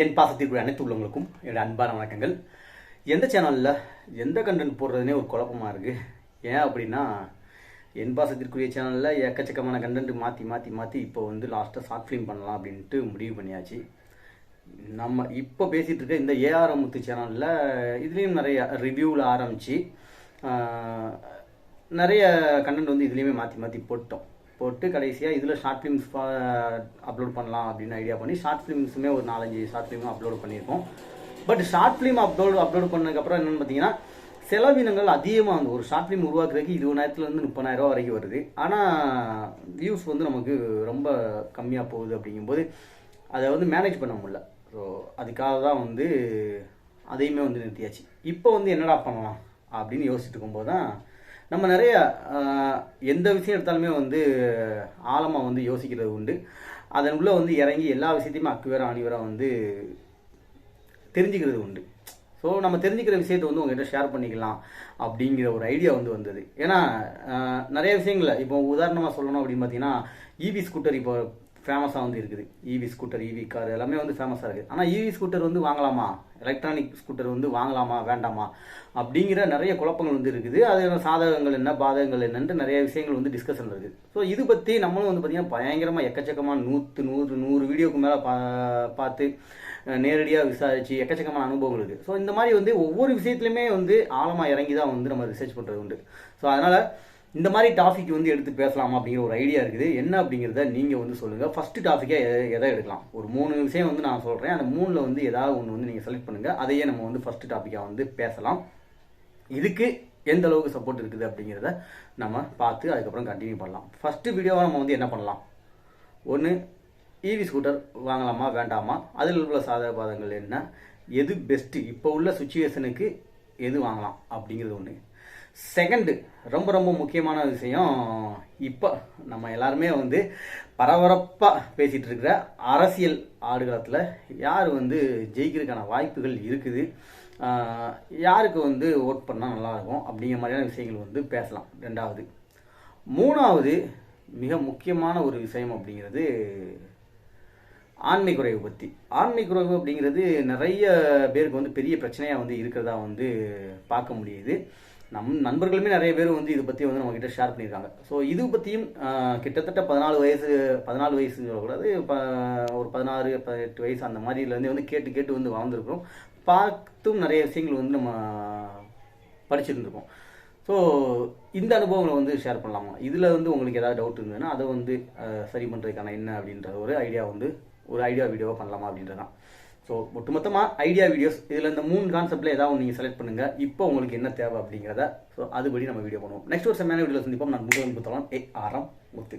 என் பாசத்திற்குரிய அனைத்து உள்ளவங்களுக்கும் என்னுடைய அன்பான வணக்கங்கள். எந்த சேனலில் எந்த கண்டென்ட் போடுறதுனே ஒரு குழப்பமாக இருக்குது ஏன் அப்படின்னா என் பாசத்திற்குரிய சேனலில் எக்கச்சக்கமான கண்டென்ட் மாற்றி மாற்றி மாற்றி இப்போ வந்து லாஸ்ட்டாக ஷார்ட் ஃபிலிம் பண்ணலாம் அப்படின்ட்டு முடிவு பண்ணியாச்சு. நம்ம இப்போ பேசிகிட்டு இருக்க இந்த ஏஆர் முத்து சேனலில் இதுலேயும் நிறைய ரிவ்யூவில் ஆரம்பித்து நிறைய கண்டென்ட் வந்து இதுலேயுமே மாற்றி மாற்றி போட்டோம். போட்டு கடைசியாக இதில் ஷார்ட் ஃபிலிம்ஸ் அப்லோட் பண்ணலாம் அப்படின்னு ஐடியா பண்ணி ஷார்ட் ஃபிலிம்ஸுமே ஒரு நாலஞ்சு ஷார்ட் ஃபிலிமும் அப்லோட் பண்ணியிருக்கோம். But short film upload upload பண்ணதுக்கப்புறம் என்னென்னு பார்த்தீங்கன்னா செலவினங்கள் அதிகமாக வந்து ஒரு ஷார்ட் ஃபிலிம் உருவாக்குறதுக்கு இருபதாயிரத்துலேருந்து முப்பதாயிரம் ரூபா வரைக்கும் வருது. ஆனால் வியூஸ் வந்து நமக்கு ரொம்ப கம்மியாக போகுது அப்படிங்கும்போது அதை வந்து மேனேஜ் பண்ண முடியல. ஸோ அதுக்காக தான் வந்து அதையுமே வந்து நிறுத்தியாச்சு. இப்போ வந்து என்னடா பண்ணலாம் அப்படின்னு யோசிச்சுட்டு இருக்கும்போது தான் நம்ம நிறைய எந்த விஷயம் எடுத்தாலுமே வந்து ஆழமாக வந்து யோசிக்கிறது உண்டு. அதன் உள்ளே வந்து இறங்கி எல்லா விஷயத்தையுமே அக்குவேரா அணிவரா வந்து தெரிஞ்சுக்கிறது உண்டு. ஸோ நம்ம தெரிஞ்சுக்கிற விஷயத்தை வந்து உங்ககிட்ட ஷேர் பண்ணிக்கலாம் அப்படிங்கிற ஒரு ஐடியா வந்து வந்தது. ஏன்னா நிறைய விஷயங்கள இப்போ உதாரணமாக சொல்லணும் அப்படின்னு பார்த்தீங்கன்னா இவி ஸ்கூட்டர் இப்போ ஃபேமஸாக வந்து இருக்குது. இவி ஸ்கூட்டர் இவி கார் எல்லாமே வந்து ஃபேமஸாக இருக்குது ஆனால் இவி ஸ்கூட்டர் வந்து வாங்கலாமா? எலக்ட்ரானிக் ஸ்கூட்டர் வந்து வாங்கலாமா? வேண்டாமா? அப்படிங்கிற நிறைய குழப்பங்கள் வந்து இருக்குது. அது சாதகங்கள் என்ன பாதகங்கள் என்னன்ட்டு நிறைய விஷயங்கள் வந்து டிஸ்கஷன் இருக்குது ஸோ இது பற்றி நம்மளும் வந்து பார்த்திங்கன்னா பயங்கரமாக எக்கச்சக்கமாக நூற்று நூறு நூறு வீடியோக்கு மேலே பா பார்த்து நேரடியாக விசாரித்து எக்கச்சக்கமான அனுபவங்கள் இருக்குது ஸோ இந்த மாதிரி வந்து ஒவ்வொரு விஷயத்துலையுமே வந்து ஆழமாக இறங்கி தான் வந்து நம்ம ரிசர்ச் பண்ணுறது உண்டு. ஸோ அதனால் இந்த மாதிரி டாபிக் வந்து எடுத்து பேசலாமா அப்படிங்கிற ஒரு ஐடியா இருக்குது. என்ன அப்படிங்கிறத நீங்கள் வந்து சொல்லுங்கள் ஃபஸ்ட்டு டாப்பிக்காக எதை எடுக்கலாம்? ஒரு மூணு விஷயம் வந்து நான் சொல்கிறேன் அந்த மூணில் வந்து ஏதாவது ஒன்று வந்து நீங்கள் செலக்ட் பண்ணுங்கள் அதையே நம்ம வந்து ஃபஸ்ட்டு டாப்பிக்காக வந்து பேசலாம். இதுக்கு எந்த அளவுக்கு சப்போர்ட் இருக்குது அப்படிங்கிறத நம்ம பார்த்து அதுக்கப்புறம் கண்டினியூ பண்ணலாம். ஃபஸ்ட்டு வீடியோவாக நம்ம வந்து என்ன பண்ணலாம்? ஒன்று இவி ஸ்கூட்டர் வாங்கலாமா வேண்டாமா? அதில் உள்ள சாதக பாதங்கள் என்ன? எது பெஸ்ட்டு இப்போ உள்ள சுச்சுவேஷனுக்கு எது வாங்கலாம்? அப்படிங்கிறது ஒன்று செகண்டு ரொம்ப ரொம்ப முக்கியமான விஷயம். இப்போ நம்ம எல்லாருமே வந்து பரபரப்பாக பேசிகிட்டு இருக்கிற அரசியல் ஆடுகளத்தில் யார் வந்து ஜெயிக்கிறதுக்கான வாய்ப்புகள் இருக்குது? யாருக்கு வந்து ஓட் பண்ணால் நல்லாயிருக்கும் அப்படிங்கிற மாதிரியான விஷயங்கள் வந்து பேசலாம். ரெண்டாவது. மூணாவது மிக முக்கியமான ஒரு விஷயம் அப்படிங்கிறது ஆண்மை குறைவு பற்றி ஆண்மை குறைவு அப்படிங்கிறது நிறைய பேருக்கு வந்து பெரிய பிரச்சனையாக வந்து இருக்கிறதா வந்து பார்க்க முடியுது. நம் நண்பர்களுமே நிறைய பேர் வந்து இதை பற்றி வந்து நம்மக்கிட்ட ஷேர் பண்ணியிருக்காங்க. ஸோ இது பற்றியும் கிட்டத்தட்ட பதினாலு வயசு பதினாலு வயசு சொல்லக்கூடாது ப ஒரு பதினாறு பதினெட்டு வயசு அந்த மாதிரிலேருந்து வந்து கேட்டு கேட்டு வந்து வாழ்ந்துருக்கிறோம். பார்த்தும் நிறைய விஷயங்கள் வந்து நம்ம படிச்சிருந்துருக்கோம் ஸோ இந்த அனுபவங்களை வந்து ஷேர் பண்ணலாமா? இதில் வந்து உங்களுக்கு ஏதாவது டவுட் இருந்ததுன்னா அதை வந்து சரி பண்ணுறதுக்கான என்ன அப்படின்ற ஒரு ஐடியா வந்து ஒரு ஐடியா வீடியோவாக பண்ணலாமா அப்படின்றது தான் ஸோ ஒட்டுமொத்தமாக ஐடியா வீடியோஸ் இதில் இந்த மூணு கான்செப்ட்டில் ஏதாவது நீங்கள் செலக்ட் பண்ணுங்கள் இப்போ உங்களுக்கு என்ன தேவை அப்படிங்கிறத ஸோ அதுபடி நம்ம வீடியோ பண்ணுவோம். நெக்ஸ்ட் ஒரு செம்மையான வீடியோ சந்திப்போம். நான் முருகன் புத்தகம் ஏ ஆரம் முத்து.